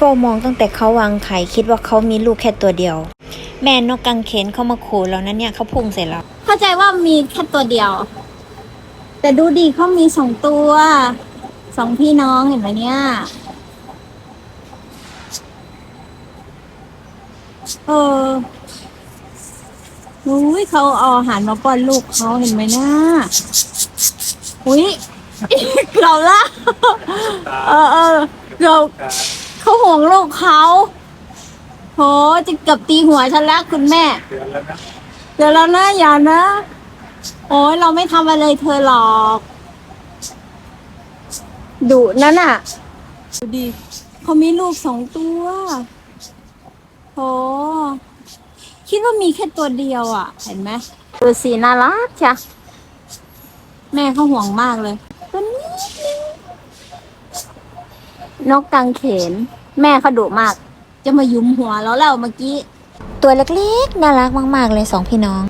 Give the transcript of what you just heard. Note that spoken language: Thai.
โฟมองตั้งแต่เขาวางไข่คิดว่าเขามีลูกแค่ตัวเดียว แม่นกกังเขนเข้ามาขู่แล้วนเนี่ยเขาพุ่งใส่เราเข้าใจว่ามีแค่ตัวเดียว แต่ดูดีเขามีสองตัวสองพี่น้องเห็นไหมเนี่ยเอออุ้ยเขาเอาอาหารมาป้อนลูกเขาเห็นไหมนะอุ้ยเกือบละเออเออเกือบ เขาห่วงลูกเขาโหจะเกือบตีหัวฉันแล้วคุณแม่ เดือนแล้วนะเดี๋ยวแล้วนะอย่านะ โอ้ยเราไม่ทำอะไรเธอหรอกดุนั่นน่ะดูดิเขามีลูกสองตัวโหคิดว่ามีแค่ตัวเดียวอะ เห็นไหมดูสีน่ารักจ้ะแม่เขาห่วงมากเลย ตัวนี้นกกังเขน แม่เขาดุมาก จะมายุมหัวแล้วแล้วเมื่อกี้ ตัวเล็กๆ น่ารักมาก ๆ เลยสองพี่น้อง